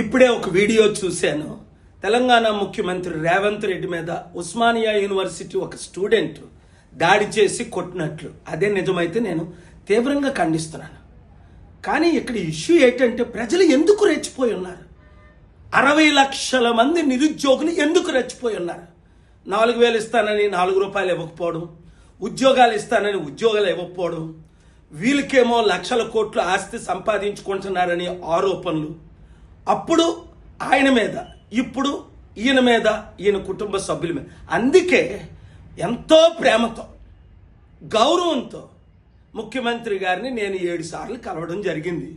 ఇప్పుడే ఒక వీడియో చూశాను. తెలంగాణ ముఖ్యమంత్రి రేవంత్ రెడ్డి మీద ఉస్మానియా యూనివర్సిటీ ఒక స్టూడెంట్ దాడి చేసి కొట్టినట్లు. అదే నిజమైతే నేను తీవ్రంగా ఖండిస్తున్నాను. కానీ ఇక్కడ ఇష్యూ ఏంటంటే ప్రజలు ఎందుకు రెచ్చిపోయి ఉన్నారు? అరవై లక్షల మంది నిరుద్యోగులు ఎందుకు రెచ్చిపోయి ఉన్నారు? నాలుగు వేలు ఇస్తానని నాలుగు రూపాయలు ఇవ్వకపోవడం ఉద్యోగాలు ఇస్తానని ఉద్యోగాలు ఇవ్వకపోవడం వీళ్ళకేమో లక్షల కోట్లు ఆస్తి సంపాదించుకుంటున్నారని ఆరోపణలు. అప్పుడు ఆయన మీద ఇప్పుడు ఈయన మీద ఈయన కుటుంబ సభ్యుల మీద. అందుకే ఎంతో ప్రేమతో గౌరవంతో ముఖ్యమంత్రి గారిని నేను ఏడు సార్లు కలవడం జరిగింది.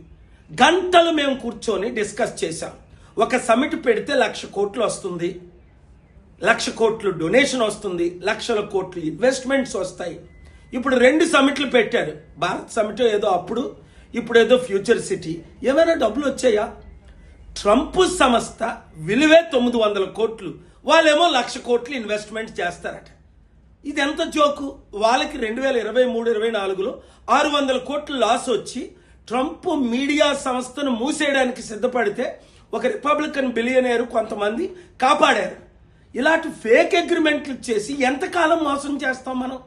గంటలు మేము కూర్చొని డిస్కస్ చేశాం. ఒక సమిట్ పెడితే లక్ష కోట్లు వస్తుంది. లక్ష కోట్లు డొనేషన్ వస్తుంది. లక్షల కోట్లు ఇన్వెస్ట్మెంట్స్ వస్తాయి. ఇప్పుడు రెండు సమిట్లు పెట్టారు. భారత్ సమిట్ ఏదో అప్పుడు ఇప్పుడు ఏదో ఫ్యూచర్ సిటీ. ఏమైనా డబ్బులు వచ్చాయా? ట్రంప్ సంస్థ విలువే తొమ్మిది వందల కోట్లు. వాళ్ళేమో లక్ష కోట్లు ఇన్వెస్ట్మెంట్ చేస్తారట. ఇది ఎంత జోకు? వాళ్ళకి రెండు వేల ఇరవై మూడు ఇరవై నాలుగులో ఆరు వందల కోట్లు లాస్ వచ్చి ట్రంప్ మీడియా సంస్థను మూసేయడానికి సిద్ధపడితే ఒక రిపబ్లికన్ బిలియనేరు కొంతమంది కాపాడారు. ఇలాంటి ఫేక్ అగ్రిమెంట్లు చేసి ఎంతకాలం మోసం చేస్తాం మనం?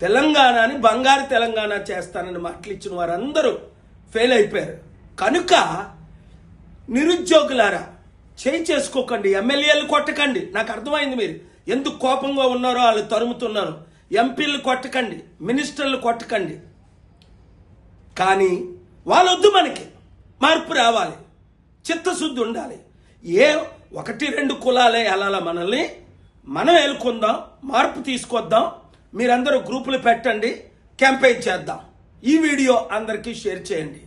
తెలంగాణని బంగారు తెలంగాణ చేస్తానని మాటలు ఇచ్చిన వారందరూ ఫెయిల్ అయిపోయారు. కనుక నిరుద్యోగులారా చేయి చేసుకోకండి ఎమ్మెల్యేలు కొట్టకండి. నాకు అర్థమైంది మీరు. ఎందుకు కోపంగా ఉన్నారో వాళ్ళు తరుముతున్నారు. ఎంపీలు కొట్టకండి మినిస్టర్లు కొట్టకండి. కానీ వాళ్ళొద్దు మనకి. మార్పు రావాలి. చిత్తశుద్ధి ఉండాలి. ఏ ఒకటి రెండు కులాలే వెళ్ళాలా మనల్ని? మనం ఎలుకుందాం మార్పు తీసుకొద్దాం. మీరందరూ గ్రూపులు పెట్టండి క్యాంపెయిన్ చేద్దాం. ఈ వీడియో అందరికీ షేర్ చేయండి.